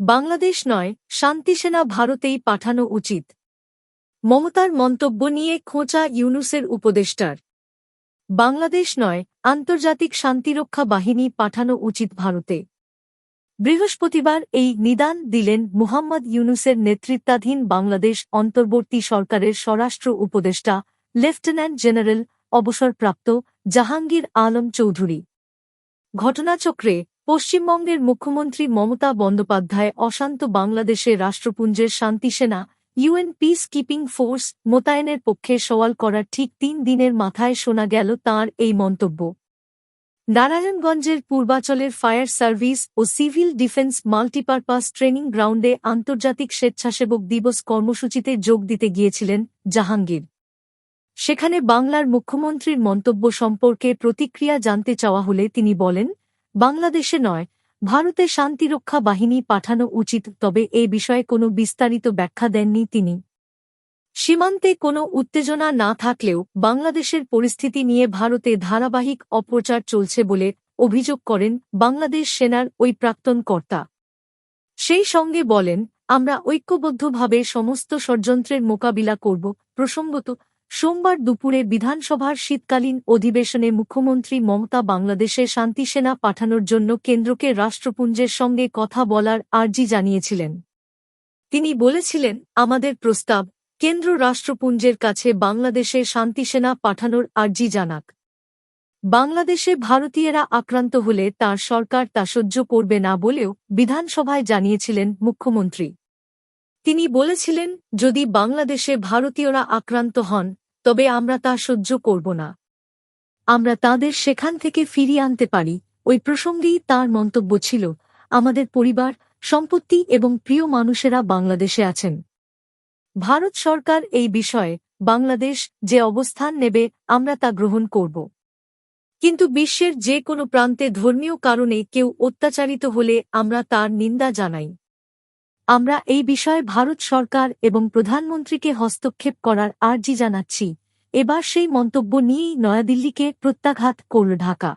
বাংলাদেশ নয় শান্তিসেনা ভারতেই পাঠানো উচিত। মমতার মন্তব্য নিয়ে খোঁচা ইউনুসের উপদেষ্টার। বাংলাদেশ নয়, আন্তর্জাতিক শান্তিরক্ষা বাহিনী পাঠানো উচিত ভারতে। বৃহস্পতিবার এই নিদান দিলেন মুহাম্মদ ইউনুসের নেতৃত্বাধীন বাংলাদেশ অন্তর্বর্তী সরকারের স্বরাষ্ট্র উপদেষ্টা, লেফটেন্যান্ট জেনারেল অবসরপ্রাপ্ত জাহাঙ্গীর আলম চৌধুরী। ঘটনাচক্রে পশ্চিমবঙ্গের মুখ্যমন্ত্রী মমতা বন্দ্যোপাধ্যায় অশান্ত বাংলাদেশে রাষ্ট্রপুঞ্জের শান্তিসেনা ইউএন পিস কিপিং ফোর্স মোতায়েনের পক্ষে সওয়াল করার ঠিক তিন দিনের মাথায় শোনা গেল তাঁর এই মন্তব্য। নারায়ণগঞ্জের পূর্বাচলের ফায়ার সার্ভিস ও সিভিল ডিফেন্স মাল্টিপারপাস ট্রেনিং গ্রাউন্ডে আন্তর্জাতিক স্বেচ্ছাসেবক দিবস কর্মসূচিতে যোগ দিতে গিয়েছিলেন জাহাঙ্গীর। সেখানে বাংলার মুখ্যমন্ত্রীর মন্তব্য সম্পর্কে প্রতিক্রিয়া জানতে চাওয়া হলে তিনি বলেন বাংলাদেশে নয় ভারতে শান্তিরক্ষা বাহিনী পাঠানো উচিত, তবে এ বিষয়ে কোনো বিস্তারিত ব্যাখ্যা দেননি তিনি। সীমান্তে কোনো উত্তেজনা না থাকলেও বাংলাদেশের পরিস্থিতি নিয়ে ভারতে ধারাবাহিক অপ্রচার চলছে বলে অভিযোগ করেন বাংলাদেশ সেনার ওই প্রাক্তন কর্তা। সেই সঙ্গে বলেন, আমরা ঐক্যবদ্ধভাবে সমস্ত ষড়যন্ত্রের মোকাবিলা করব, প্রসঙ্গত সোমবার দুপুরে বিধানসভার শীতকালীন অধিবেশনে মুখ্যমন্ত্রী মমতা বাংলাদেশে শান্তিসেনা পাঠানোর জন্য কেন্দ্রকে রাষ্ট্রপুঞ্জের সঙ্গে কথা বলার আর্জি জানিয়েছিলেন। তিনি বলেছিলেন, আমাদের প্রস্তাব, কেন্দ্র রাষ্ট্রপুঞ্জের কাছে বাংলাদেশে শান্তিসেনা পাঠানোর আর্জি জানাক। বাংলাদেশে ভারতীয়রা আক্রান্ত হলে তার সরকার তা সহ্য করবে না বলেও বিধানসভায় জানিয়েছিলেন মুখ্যমন্ত্রী। তিনি বলেছিলেন, যদি বাংলাদেশে ভারতীয়রা আক্রান্ত হন, তবে আমরা তা সহ্য করব না। আমরা তাদের সেখান থেকে ফিরিয়ে আনতে পারি। ওই প্রসঙ্গেই তার মন্তব্য ছিল, আমাদের পরিবার, সম্পত্তি এবং প্রিয় মানুষেরা বাংলাদেশে আছেন। ভারত সরকার এই বিষয়ে বাংলাদেশ যে অবস্থান নেবে, আমরা তা গ্রহণ করব। কিন্তু বিশ্বের যে কোনো প্রান্তে ধর্মীয় কারণে কেউ অত্যাচারিত হলে আমরা তার নিন্দা জানাই। আমরা এই বিষয়ে ভারত সরকার এবং প্রধানমন্ত্রীকে হস্তক্ষেপ করার আর্জি জানাচ্ছি। এবার সেই মন্তব্য নিয়েই নয়াদিল্লিকে প্রত্যাঘাত করল ঢাকা।